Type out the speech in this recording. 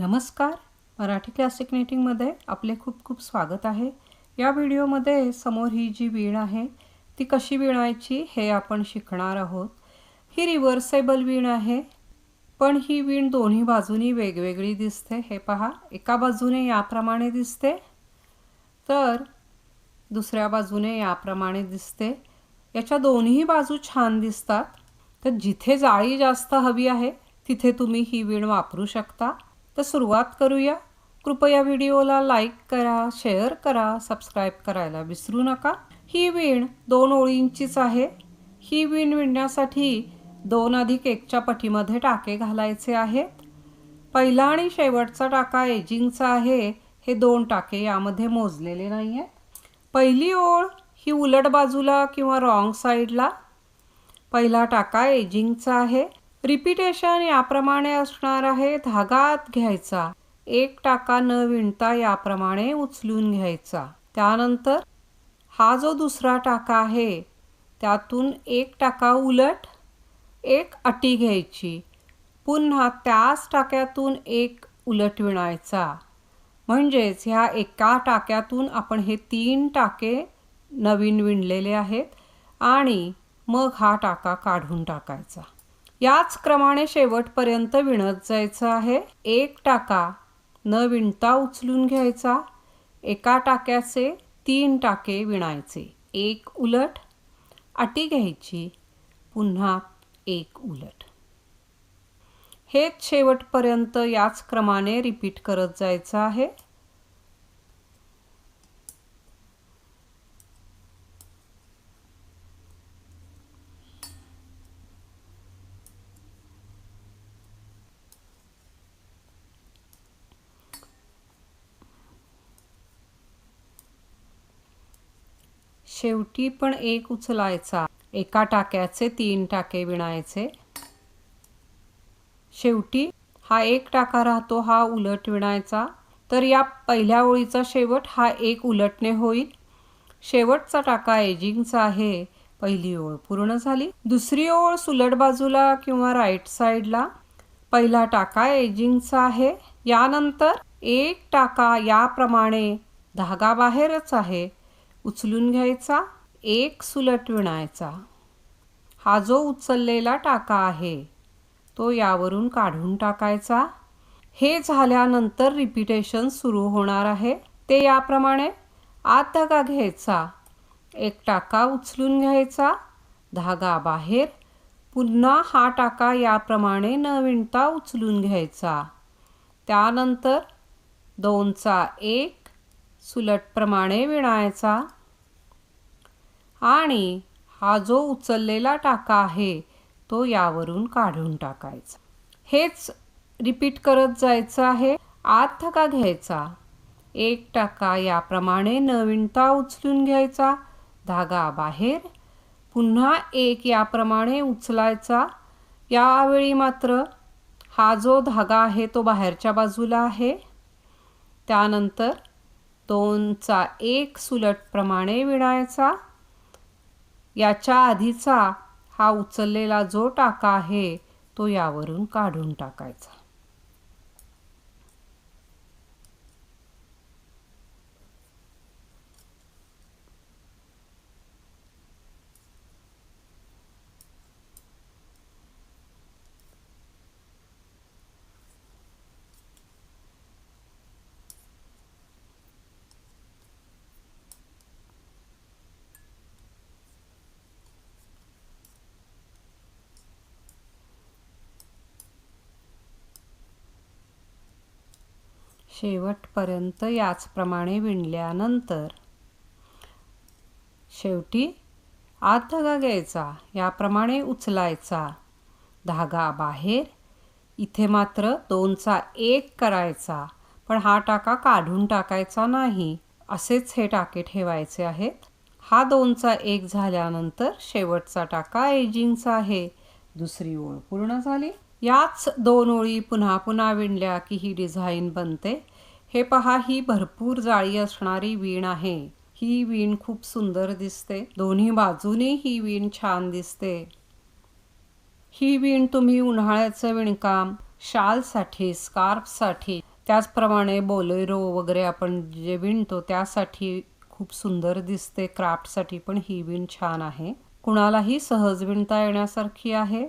नमस्कार. मराठी क्लासिक नेटिंगमध्ये आपले खूप खूप स्वागत आहे. या व्हिडिओमध्ये समोर ही जी वीण आहे ती कशी विणायची हे आपण शिकणार आहोत. ही रिव्हर्सेबल वीण आहे पण ही वीण दोन्ही बाजूनी वेगवेगळी दिसते. हे पहा एका बाजूने याप्रमाणे दिसते तर दुसऱ्या बाजूने याप्रमाणे दिसते. याच्या दोन्ही बाजू छान दिसतात. तर जिथे जाळी जास्त हवी आहे तिथे तुम्ही ही वीण वापरू शकता. तर सुरुवात करूया. कृपया व्हिडिओला लाईक करा शेअर करा सबस्क्राईब करायला विसरू नका. ही वीण दोन ओळींचीच आहे. ही वीण विणण्यासाठी दोन अधिक एकच्या पटीमध्ये टाके घालायचे आहेत. पहिला आणि शेवटचा टाका एजिंगचा आहे. हे दोन टाके यामध्ये मोजलेले नाही आहेत पहिली ओळ ही उलट बाजूला किंवा रॉंग साईडला पहिला टाका एजिंगचा आहे. रिपिटेशन याप्रमाणे असणार आहे धागात घ्यायचा. एक टाका न विणता याप्रमाणे उचलून घ्यायचा. त्यानंतर हा जो दुसरा टाका आहे त्यातून एक टाका उलट एक अटी घ्यायची. पुन्हा त्याच टाक्यातून एक उलट विणायचा. म्हणजेच ह्या एका टाक्यातून आपण हे तीन टाके नवीन विणलेले आहेत आणि मग हा टाका काढून टाकायचा. याच क्रमाने शेवटपर्यंत विणत जायचं आहे. एक टाका. न विणता उचलून घ्यायचा. एका टाक्याचे तीन टाके विणायचे. एक उलट. अटी घ्यायची. पुन्हा एक उलट. हेच शेवटपर्यंत याच क्रमाने रिपीट करत जायचं आहे. शेवटी पण एक उचलायचा. एका टाक्याचे तीन टाके विणायचे. शेवटी हा एक टाका राहतो हा उलट विणायचा. तर या पहिल्या ओळीचा शेवट हा एक उलटने होईल. शेवटचा टाका एजिंगचा आहे. पहिली ओळ पूर्ण झाली. दुसरी ओळ सुलट बाजूला किंवा राईट साईडला. पहिला टाका एजिंगचा आहे. यानंतर एक टाका याप्रमाणे धागा बाहेरच आहे. उचलून घ्यायचा एक सुलट विणायचा. हा जो उचललेला टाका आहे तो यावरून काढून टाकायचा. हे झाल्यानंतर रिपिटेशन सुरू होणार आहे. ते याप्रमाणे आत धागा घ्यायचा एक टाका उचलून घ्यायचा धागा बाहेर पुन्हा हा टाका याप्रमाणे न विणता उचलून घ्यायचा. त्यानंतर दोनचा एक सुलटप्रमाणे विणायचा. आणि हा जो उचललेला टाका आहे तो यावरून काढून टाकायचा. हेच रिपीट करत जायचं आहे. आत थका घ्यायचा. एक टाका याप्रमाणे नवीनता उचलून घ्यायचा. धागा बाहेर. पुन्हा एक याप्रमाणे उचलायचा. यावेळी मात्र हा जो धागा आहे तो बाहेरच्या बाजूला आहे. त्यानंतर दोनचा एक सुलटप्रमाणे विणायचा. याच्या आधीचा हा उचललेला जो टाका आहे तो यावरून काढून टाकायचा. शेवटपर्यंत याचप्रमाणे विणल्यानंतर. शेवटी आत धागा घ्यायचा याप्रमाणे उचलायचा. धागा बाहेर इथे मात्र दोनचा एक करायचा पण हा टाका काढून टाकायचा नाही असेच हे टाके ठेवायचे आहेत. हा दोनचा एक झाल्यानंतर शेवटचा टाका एजिंगचा आहे. दुसरी ओळ पूर्ण झाली. याच दोन ओळी पुन्हा पुन्हा विणल्या की ही डिझाईन बनते. हे पहा ही भरपूर जाळी असणारी वीण आहे. ही वीण खूप सुंदर दिसते. दोन्ही बाजूने ही वीण छान दिसते. ही वीण तुम्ही उन्हाळ्याचं विणकाम शालसाठी स्कार्फसाठी त्याचप्रमाणे बोलेरो वगैरे आपण जे विणतो त्यासाठी खूप सुंदर दिसते. क्राफ्टसाठी पण ही विण छान आहे. कुणालाही सहज विणता येण्यासारखी आहे.